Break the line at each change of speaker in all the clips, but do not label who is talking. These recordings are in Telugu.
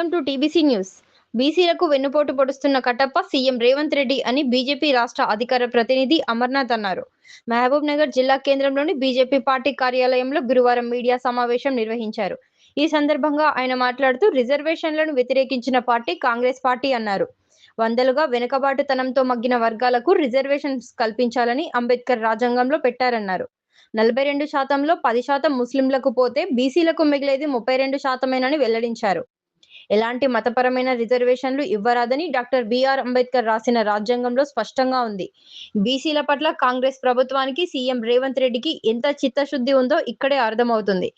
Welcome to TBC news. బీసీలకు వెన్నుపోటు పొడుస్తున్న కట్టప్ప సీఎం రేవంత్ రెడ్డి అని బీజేపీ రాష్ట్ర అధికార ప్రతినిధి అమర్నాథ్ అన్నారు. మహబూబ్ నగర్ జిల్లా కేంద్రంలోని బీజేపీ పార్టీ కార్యాలయంలో గురువారం మీడియా సమావేశం నిర్వహించారు. ఈ సందర్భంగా ఆయన మాట్లాడుతూ రిజర్వేషన్లను వ్యతిరేకించిన పార్టీ కాంగ్రెస్ పార్టీ అన్నారు. వందలుగా వెనుకబాటుతనంతో మగ్గిన వర్గాలకు రిజర్వేషన్స్ కల్పించాలని అంబేద్కర్ రాజ్యాంగంలో పెట్టారన్నారు. నలభై రెండు శాతంలో పది శాతం ముస్లింలకు పోతే బీసీలకు మిగిలేది ముప్పై రెండు శాతమేనని వెల్లడించారు. ఎలాంటి మతపరమైన రిజర్వేషన్లు ఇవ్వరాదని డాక్టర్ బిఆర్ అంబేద్కర్ రాసిన రాజ్యాంగంలో స్పష్టంగా ఉంది. బీసీల పట్ల కాంగ్రెస్ ప్రభుత్వానికి సీఎం రేవంత్ రెడ్డికి ఎంత చిత్తశుద్ధి ఉందో ఇక్కడే అర్థమవుతుంది.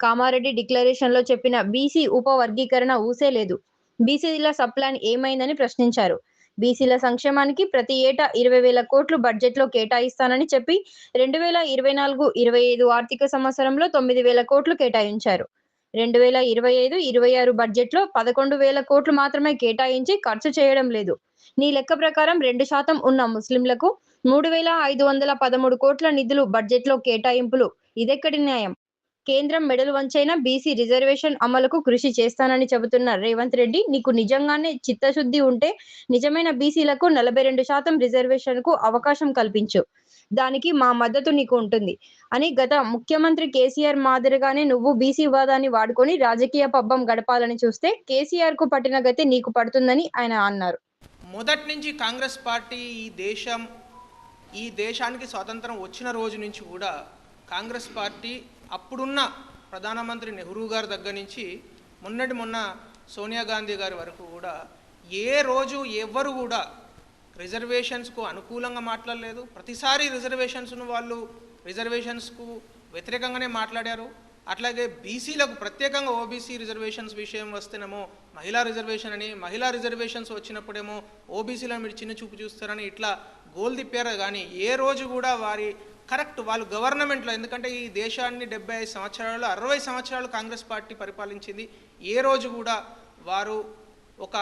కామారెడ్డి డిక్లరేషన్లో చెప్పిన బీసీ ఉపవర్గీకరణ ఊసే లేదు. బీసీల సప్లాన్ ఏమైందని ప్రశ్నించారు. బీసీల సంక్షేమానికి ప్రతి ఏటా ఇరవై వేల కోట్లు బడ్జెట్లో కేటాయిస్తానని చెప్పి రెండు వేల ఇరవై నాలుగు ఇరవై ఐదు ఆర్థిక సంవత్సరంలో తొమ్మిది వేల కోట్లు కేటాయించారు. రెండు వేల ఇరవై ఐదు ఇరవై ఆరు బడ్జెట్లో పదకొండు వేల కోట్లు మాత్రమే కేటాయించి ఖర్చు చేయడం లేదు. నీ లెక్క ప్రకారం రెండు శాతం ఉన్న ముస్లింలకు మూడు వేల ఐదు వందల పదమూడు కోట్ల నిధులు బడ్జెట్లో కేటాయింపులు. ఇదెక్కడి న్యాయం? కేంద్రం మెడలు వంచైన బీసీ రిజర్వేషన్ అమలుకు కృషి చేస్తానని చెబుతున్న రేవంత్ రెడ్డి నీకు నిజంగానే చిత్తశుద్ధి ఉంటే నిజమైన బీసీలకు నలభై రెండు శాతం రిజర్వేషన్కు అవకాశం కల్పించు. దానికి మా మద్దతు నీకు ఉంటుంది. అని గత ముఖ్యమంత్రి కేసీఆర్ మాదిరిగానే నువ్వు బీసీ వాదాన్ని వాడుకొని రాజకీయ పబ్బం గడపాలని చూస్తే కేసీఆర్కు పట్టిన గతి నీకు పడుతుందని ఆయన అన్నారు.
మొదటి నుంచి కాంగ్రెస్ పార్టీ ఈ దేశం ఈ దేశానికి స్వాతంత్రం వచ్చిన రోజు నుంచి కూడా కాంగ్రెస్ పార్టీ అప్పుడున్న ప్రధానమంత్రి నెహ్రూ గారి దగ్గర నుంచి మొన్నటి మొన్న సోనియా గాంధీ గారి వరకు కూడా ఏ రోజు ఎవ్వరు కూడా రిజర్వేషన్స్కు అనుకూలంగా మాట్లాడలేదు. ప్రతిసారి రిజర్వేషన్స్ను వాళ్ళు రిజర్వేషన్స్కు వ్యతిరేకంగానే మాట్లాడారు. అట్లాగే బీసీలకు ప్రత్యేకంగా ఓబీసీ రిజర్వేషన్స్ విషయం వస్తేనేమో మహిళా రిజర్వేషన్ అని మహిళా రిజర్వేషన్స్ వచ్చినప్పుడేమో ఓబీసీలను మీరు చిన్న చూపు చూస్తారని ఇట్లా గోల్ తిప్పారు. కానీ ఏ రోజు కూడా వారి కరెక్ట్ వాళ్ళు గవర్నమెంట్లో ఎందుకంటే ఈ దేశాన్ని డెబ్బై ఐదు సంవత్సరాలు అరవై సంవత్సరాలు కాంగ్రెస్ పార్టీ పరిపాలించింది. ఏ రోజు కూడా వారు ఒక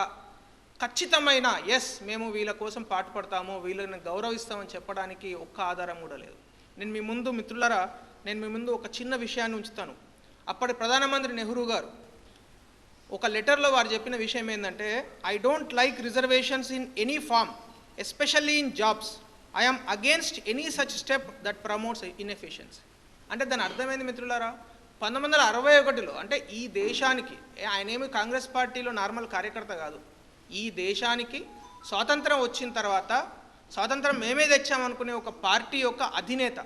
ఖచ్చితమైన ఎస్ మేము వీళ్ళ కోసం పాటుపడతాము వీళ్ళని గౌరవిస్తామని చెప్పడానికి ఒక్క ఆధారం కూడా లేదు. నేను మీ ముందు మిత్రులరా నేను మీ ముందు ఒక చిన్న విషయాన్ని ఉంచుతాను. అప్పటి ప్రధానమంత్రి నెహ్రూ గారు ఒక లెటర్లో వారు చెప్పిన విషయం ఏంటంటే I don't like reservations in any form especially in jobs I'm against any such step that promotes inefficiency అంటే దాని అర్థమైంది మిత్రులారా? పంతొమ్మిది వందల అరవై ఒకటిలో అంటే ఈ దేశానికి ఏ కాంగ్రెస్ పార్టీలో నార్మల్ కార్యకర్త కాదు ఈ దేశానికి స్వాతంత్రం వచ్చిన తర్వాత స్వాతంత్రం మేమే తెచ్చామనుకునే ఒక పార్టీ యొక్క అధినేత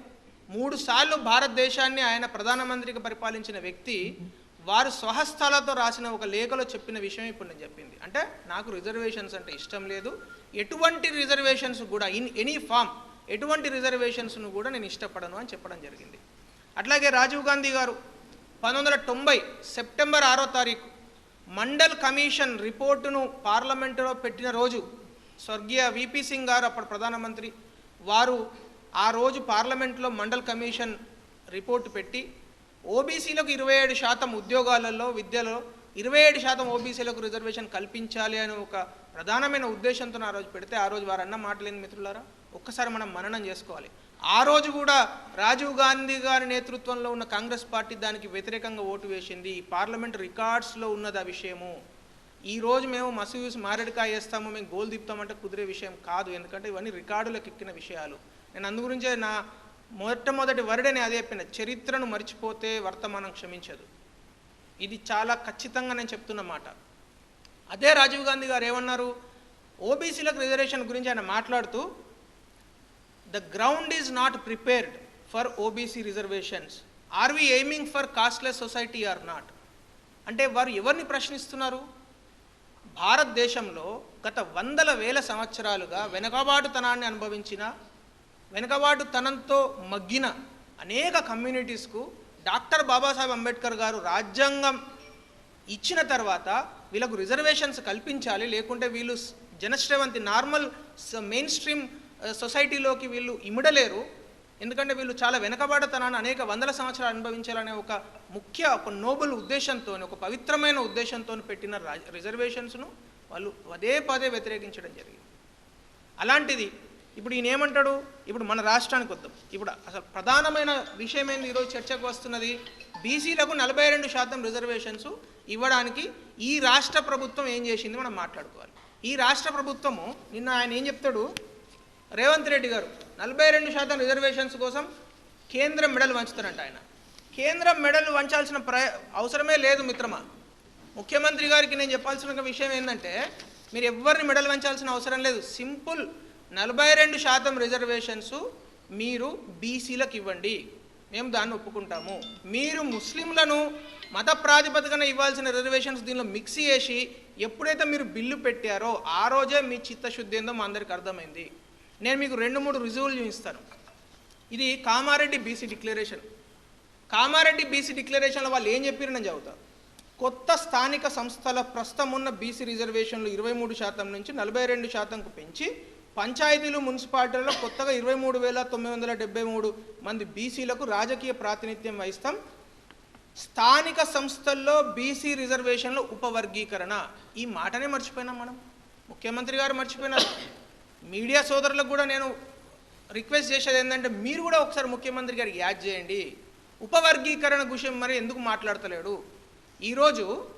మూడు సార్లు భారతదేశాన్ని ఆయన ప్రధానమంత్రికి పరిపాలించిన వ్యక్తి వారు స్వహస్తాలతో రాసిన ఒక లేఖలో చెప్పిన విషయం ఇప్పుడు నేను చెప్పింది. అంటే నాకు రిజర్వేషన్స్ అంటే ఇష్టం లేదు. ఎటువంటి రిజర్వేషన్స్ కూడా ఇన్ ఎనీ ఫామ్ ఎటువంటి రిజర్వేషన్స్ను కూడా నేను ఇష్టపడను అని చెప్పడం జరిగింది. అట్లాగే రాజీవ్ గాంధీ గారు పంతొమ్మిది వందల తొంభై సెప్టెంబర్ ఆరో తారీఖు మండల్ కమిషన్ రిపోర్టును పార్లమెంటులో పెట్టిన రోజు స్వర్గీయ విపి సింగ్ గారు అప్పుడు ప్రధానమంత్రి వారు ఆ రోజు పార్లమెంట్లో మండల్ కమిషన్ రిపోర్టు పెట్టి ఓబీసీలకు ఇరవై ఏడు శాతం ఉద్యోగాలలో విద్యలో ఇరవై ఏడు శాతం ఓబీసీలకు రిజర్వేషన్ కల్పించాలి అనే ఒక ప్రధానమైన ఉద్దేశంతో ఆ రోజు పెడితే ఆ రోజు వారు అన్న మాటలేని మిత్రులారా ఒక్కసారి మనం మననం చేసుకోవాలి. ఆ రోజు కూడా రాజీవ్ గాంధీ గారి నేతృత్వంలో ఉన్న కాంగ్రెస్ పార్టీ దానికి వ్యతిరేకంగా ఓటు వేసింది. ఈ పార్లమెంట్ రికార్డ్స్లో ఉన్నది ఆ విషయము. ఈ రోజు మేము మసూస్ మారేడుకాయ వేస్తాము మేము గోల్ దిప్తామంటే కుదిరే విషయం కాదు. ఎందుకంటే ఇవన్నీ రికార్డులకు ఎక్కిన విషయాలు. నేను అందుగురించే నా మొట్టమొదటి వర్డని అదే చెప్పిన చరిత్రను మర్చిపోతే వర్తమానం క్షమించదు. ఇది చాలా ఖచ్చితంగా నేను చెప్తున్న మాట. అదే రాజీవ్ గాంధీ గారు ఏమన్నారు? ఓబీసీలకు రిజర్వేషన్ గురించి ఆయన మాట్లాడుతూ the ground is not prepared for OBC reservations are we aiming for casteless society or not అంటే వారు ఎవరిని ప్రశ్నిస్తున్నారు? భారతదేశంలో గత వందల వేల సంవత్సరాలుగా వెనకబాటుతనాన్ని అనుభవించిన వెనకబాటుతనంతో మగ్గిన అనేక కమ్యూనిటీస్కు డాక్టర్ బాబాసాహెబ్ అంబేద్కర్ గారు రాజ్యాంగం ఇచ్చిన తర్వాత వీళ్ళకు రిజర్వేషన్స్ కల్పించాలి లేకుంటే వీళ్ళు జనశ్రవంతి నార్మల్ మెయిన్ స్ట్రీమ్ సొసైటీలోకి వీళ్ళు ఇమిడలేరు. ఎందుకంటే వీళ్ళు చాలా వెనకబడతనాన్ని అనేక వందల సంవత్సరాలు అనుభవించాలనే ఒక ముఖ్య ఒక నోబుల్ ఉద్దేశంతో ఒక పవిత్రమైన ఉద్దేశంతో పెట్టిన రిజర్వేషన్స్ను వాళ్ళు పదే పదే వ్యతిరేకించడం జరిగింది. అలాంటిది ఇప్పుడు ఈయన ఏమంటాడు? ఇప్పుడు మన రాష్ట్రానికి వద్దాం. ఇప్పుడు అసలు ప్రధానమైన విషయం ఏంది? ఈరోజు చర్చకు వస్తున్నది బీసీలకు నలభై రెండు శాతం రిజర్వేషన్స్ ఇవ్వడానికి ఈ రాష్ట్ర ప్రభుత్వం ఏం చేసింది? మనం మాట్లాడుకోవాలి. ఈ రాష్ట్ర ప్రభుత్వము నిన్న ఆయన ఏం చెప్తాడు? రేవంత్ రెడ్డి గారు నలభై రెండు శాతం రిజర్వేషన్స్ కోసం కేంద్రం మెడల్ వంచుతారంట ఆయన. కేంద్రం మెడల్ వంచాల్సిన ప్ర అవసరమే లేదు మిత్రమా. ముఖ్యమంత్రి గారికి నేను చెప్పాల్సిన ఒక విషయం ఏంటంటే మీరు ఎవరిని మెడల్ వంచాల్సిన అవసరం లేదు. సింపుల్ నలభై రెండు శాతం రిజర్వేషన్స్ మీరు బీసీలకు ఇవ్వండి. మేము దాన్ని ఒప్పుకుంటాము. మీరు ముస్లింలను మత ప్రాతిపదికన ఇవ్వాల్సిన రిజర్వేషన్స్ దీనిలో మిక్స్ చేసి ఎప్పుడైతే మీరు బిల్లు పెట్టారో ఆ రోజే మీ చిత్తశుద్ధి ఏందో మా అందరికి అర్థమైంది. నేను మీకు రెండు మూడు రుజువులు చూపిస్తాను. ఇది Kamareddy BC declaration Kamareddy BC డిక్లరేషన్లో వాళ్ళు ఏం చెప్పారు నేను చదువుతా. కొత్త స్థానిక సంస్థల ప్రస్తుతం ఉన్న బీసీ రిజర్వేషన్లు ఇరవై మూడు శాతం నుంచి నలభై రెండు శాతంకు పెంచి పంచాయతీలు మున్సిపాలిటీలలో కొత్తగా ఇరవై మూడు వేల తొమ్మిది వందల డెబ్బై మూడు మంది బీసీలకు రాజకీయ ప్రాతినిధ్యం వహిస్తాం. స్థానిక సంస్థల్లో బీసీ రిజర్వేషన్ల ఉపవర్గీకరణ. ఈ మాటనే మర్చిపోయినాం మనం. ముఖ్యమంత్రి గారు మర్చిపోయినారు. మీడియా సోదరులకు కూడా నేను రిక్వెస్ట్ చేసేది ఏంటంటే మీరు కూడా ఒకసారి ముఖ్యమంత్రి గారికి యాడ్ చేయండి. ఉపవర్గీకరణ విషయం మరి ఎందుకు మాట్లాడతలేడు? ఈరోజు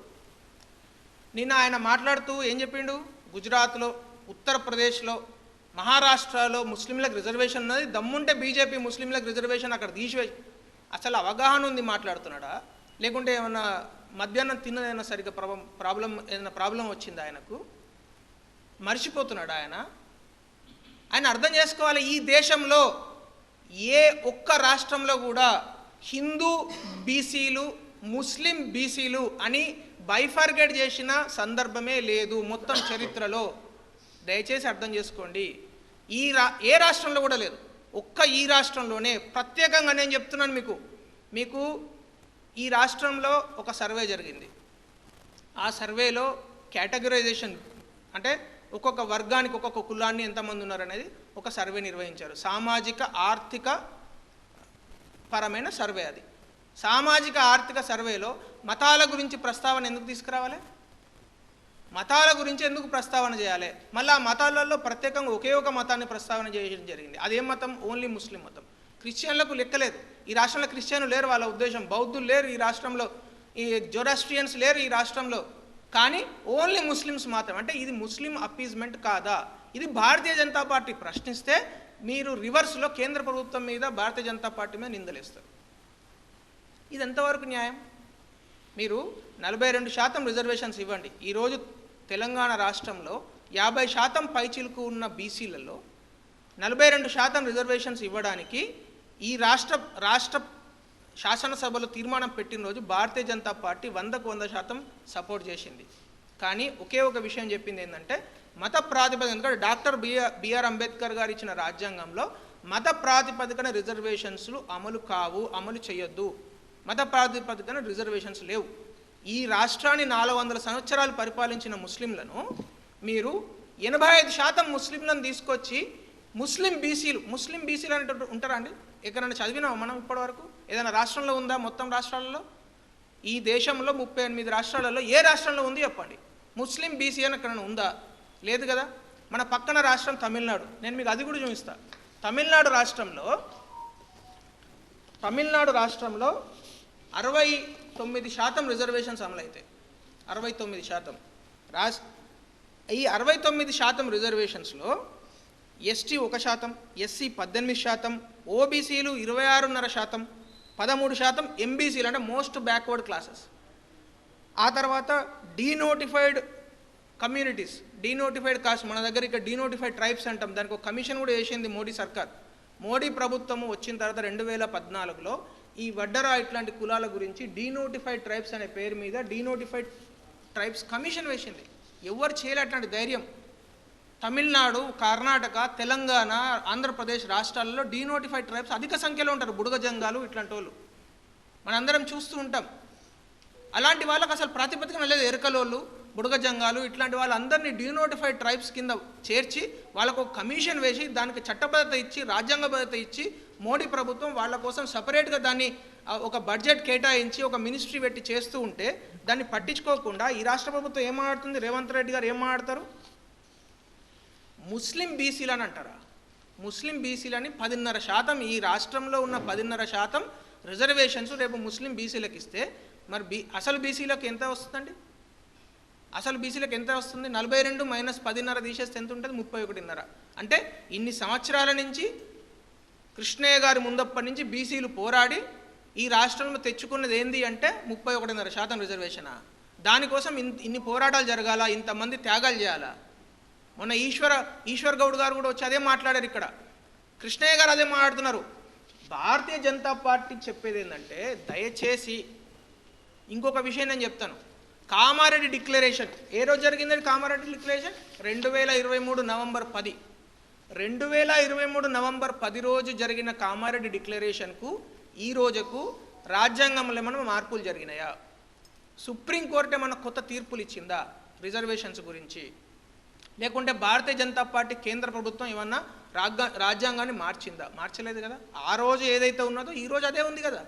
నిన్న ఆయన మాట్లాడుతూ ఏం చెప్పిండు? గుజరాత్లో ఉత్తరప్రదేశ్లో మహారాష్ట్రలో ముస్లింలకు రిజర్వేషన్ ఉన్నది. దమ్ముంటే బీజేపీ ముస్లింలకు రిజర్వేషన్ అక్కడ తీసివే అసలు అవగాహన ఉంది మాట్లాడుతున్నాడా? లేకుంటే ఏమన్నా మధ్యాహ్నం తిన్నదైనా సరిగ్గా ప్రాబ్లం ప్రాబ్లం ఏదైనా ప్రాబ్లం వచ్చిందా ఆయనకు? మర్చిపోతున్నాడు ఆయన? ఆయన అర్థం చేసుకోవాలి ఈ దేశంలో ఏ ఒక్క రాష్ట్రంలో కూడా హిందూ బీసీలు ముస్లిం బీసీలు అని బైఫార్గెట్ చేసిన సందర్భమే లేదు మొత్తం చరిత్రలో. దయచేసి అర్థం చేసుకోండి. ఈ రా ఏ రాష్ట్రంలో కూడా లేదు. ఒక్క ఈ రాష్ట్రంలోనే. ప్రత్యేకంగా నేను చెప్తున్నాను మీకు. మీకు ఈ రాష్ట్రంలో ఒక సర్వే జరిగింది. ఆ సర్వేలో కేటగరైజేషన్ అంటే ఒక్కొక్క వర్గానికి ఒక్కొక్క కులాన్ని ఎంతమంది ఉన్నారనేది ఒక సర్వే నిర్వహించారు. సామాజిక ఆర్థిక పరమైన సర్వే అది. సామాజిక ఆర్థిక సర్వేలో మతాల గురించి ప్రస్తావన ఎందుకు తీసుకురావాలి? మతాల గురించి ఎందుకు ప్రస్తావన చేయాలి? మళ్ళీ ఆ మతాలలో ప్రత్యేకంగా ఒకే ఒక మతాన్ని ప్రస్తావన చేయడం జరిగింది. అదేం మతం? ఓన్లీ ముస్లిం మతం. క్రిస్టియన్లకు లెక్కలేదు. ఈ రాష్ట్రంలో క్రిస్టియన్లు లేరు వాళ్ళ ఉద్దేశం. బౌద్ధులు లేరు ఈ రాష్ట్రంలో. ఈ జొరాస్ట్రియన్స్ లేరు ఈ రాష్ట్రంలో. కానీ ఓన్లీ ముస్లిమ్స్ మాత్రం అంటే ఇది ముస్లిం అప్పీజ్మెంట్ కాదా? ఇది భారతీయ జనతా పార్టీ ప్రశ్నిస్తే మీరు రివర్స్లో కేంద్ర ప్రభుత్వం మీద భారతీయ జనతా పార్టీ మీద నిందలేస్తారు. ఇది ఎంతవరకు న్యాయం? మీరు నలభై రెండు శాతం రిజర్వేషన్స్ ఇవ్వండి. ఈరోజు తెలంగాణ రాష్ట్రంలో యాభై శాతం పైచిలుకు ఉన్న బీసీలలో నలభై రెండు శాతం రిజర్వేషన్స్ ఇవ్వడానికి ఈ రాష్ట్ర రాష్ట్ర శాసనసభలో తీర్మానం పెట్టిన రోజు భారతీయ జనతా పార్టీ వందకు వంద శాతం సపోర్ట్ చేసింది. కానీ ఒకే ఒక విషయం చెప్పింది ఏంటంటే మత ప్రాతిపదిక ఎందుకంటే డాక్టర్ బిఆర్ బిఆర్ అంబేద్కర్ గారు ఇచ్చిన రాజ్యాంగంలో మత ప్రాతిపదికన రిజర్వేషన్స్లు అమలు కావు అమలు చేయొద్దు. మత ప్రాతిపదికన రిజర్వేషన్స్ లేవు. ఈ రాష్ట్రాన్ని నాలుగు వందల సంవత్సరాలు పరిపాలించిన ముస్లింలను మీరు ఎనభై ఐదు శాతం ముస్లింలను తీసుకొచ్చి ముస్లిం బీసీలు ముస్లిం బీసీలు అనేటట్టు ఉంటారా అండి? ఎక్కడైనా చదివినామా మనం ఇప్పటివరకు? ఏదైనా రాష్ట్రంలో ఉందా? మొత్తం రాష్ట్రాలలో? ఈ దేశంలో ముప్పై ఎనిమిది రాష్ట్రాలలో ఏ రాష్ట్రంలో ఉంది చెప్పండి? ముస్లిం బీసీ అని అక్కడ ఉందా? లేదు కదా? మన పక్కన రాష్ట్రం తమిళనాడు. నేను మీకు అది కూడా చూపిస్తా. తమిళనాడు రాష్ట్రంలో తమిళనాడు రాష్ట్రంలో అరవై తొమ్మిది శాతం రిజర్వేషన్స్ అమలైతాయి. అరవై తొమ్మిది శాతం. రాష్ ఈ అరవై తొమ్మిది శాతం రిజర్వేషన్స్లో ఎస్టీ ఒక శాతం ఎస్సీ పద్దెనిమిది శాతం ఓబీసీలు ఇరవై ఆరున్నర శాతం పదమూడు శాతం ఎంబీసీలు అంటే మోస్ట్ బ్యాక్వర్డ్ క్లాసెస్ ఆ తర్వాత డీనోటిఫైడ్ కమ్యూనిటీస్ డీనోటిఫైడ్ కాస్ట్ మన దగ్గర ఇక్కడ డీనోటిఫైడ్ ట్రైబ్స్ అంటాం. దానికి ఒక కమిషన్ కూడా వేసింది మోడీ సర్కార్. మోడీ ప్రభుత్వము వచ్చిన తర్వాత రెండు వేల పద్నాలుగులో ఈ వడ్డరా ఇట్లాంటి కులాల గురించి డీనోటిఫైడ్ ట్రైబ్స్ అనే పేరు మీద డీనోటిఫైడ్ ట్రైబ్స్ కమిషన్ వేసింది. ఎవరు చేయలే అట్లాంటి ధైర్యం. తమిళనాడు కర్ణాటక తెలంగాణ ఆంధ్రప్రదేశ్ రాష్ట్రాల్లో డీనోటిఫైడ్ ట్రైబ్స్ అధిక సంఖ్యలో ఉంటారు. బుడగ జంగాలు ఇట్లాంటి వాళ్ళు మనందరం చూస్తూ ఉంటాం. అలాంటి వాళ్ళకి అసలు ప్రాతిపదికన లేదు. ఎరకలోళ్ళు బుడగ జంగాలు ఇట్లాంటి వాళ్ళందరినీ డీనోటిఫైడ్ ట్రైబ్స్ కింద చేర్చి వాళ్ళకు ఒక కమిషన్ వేసి దానికి చట్టబద్ధత ఇచ్చి రాజ్యాంగబద్ధత ఇచ్చి మోడీ ప్రభుత్వం వాళ్ళ కోసం సపరేట్గా దాన్ని ఒక బడ్జెట్ కేటాయించి ఒక మినిస్ట్రీ పెట్టి చేస్తూ ఉంటే దాన్ని పట్టించుకోకుండా ఈ రాష్ట్ర ప్రభుత్వం ఏం రేవంత్ రెడ్డి గారు ఏం ముస్లిం బీసీలు అని అంటారా? ముస్లిం బీసీలని పదిన్నర శాతం ఈ రాష్ట్రంలో ఉన్న పదిన్నర శాతం రిజర్వేషన్స్ రేపు ముస్లిం బీసీలకు ఇస్తే మరి బీ అసలు బీసీలకు ఎంత వస్తుందండి? అసలు బీసీలకు ఎంత వస్తుంది? నలభై రెండు మైనస్ పదిన్నర తీసేస్తే ఎంత ఉంటుంది? ముప్పై ఒకటిన్నర. అంటే ఇన్ని సంవత్సరాల నుంచి కృష్ణయ్య గారి ముందప్పటి నుంచి బీసీలు పోరాడి ఈ రాష్ట్రంలో తెచ్చుకున్నది ఏంది అంటే ముప్పై ఒకటిన్నర శాతం రిజర్వేషనా? దానికోసం ఇన్- ఇన్ని పోరాటాలు జరగాల? ఇంతమంది త్యాగాలు చేయాలా? మొన్న ఈశ్వర ఈశ్వర్ గౌడ్ గారు కూడా వచ్చి అదే మాట్లాడారు ఇక్కడ. కృష్ణయ్య గారు అదే మాట్లాడుతున్నారు. భారతీయ జనతా పార్టీ చెప్పేది ఏంటంటే దయచేసి ఇంకొక విషయం నేను చెప్తాను. కామారెడ్డి డిక్లరేషన్. ఏ రోజు జరిగిందండి కామారెడ్డి డిక్లరేషన్? రెండు వేల ఇరవై మూడు నవంబర్ పది. రెండు వేల ఇరవై మూడు నవంబర్ పది రోజు జరిగిన కామారెడ్డి డిక్లరేషన్కు ఈ రోజుకు రాజ్యాంగంలో ఏమైనా మార్పులు జరిగినాయా? సుప్రీంకోర్టు ఏమైనా కొత్త తీర్పులు ఇచ్చిందా? రిజర్వేషన్స్ గురించి. లేకుంటే భారతీయ జనతా పార్టీ కేంద్ర ప్రభుత్వం ఏమన్నా రాజ్యాంగాన్ని మార్చిందా? మార్చలేదు కదా. ఆ రోజు ఏదైతే ఉన్నదో ఈ రోజు అదే ఉంది కదా.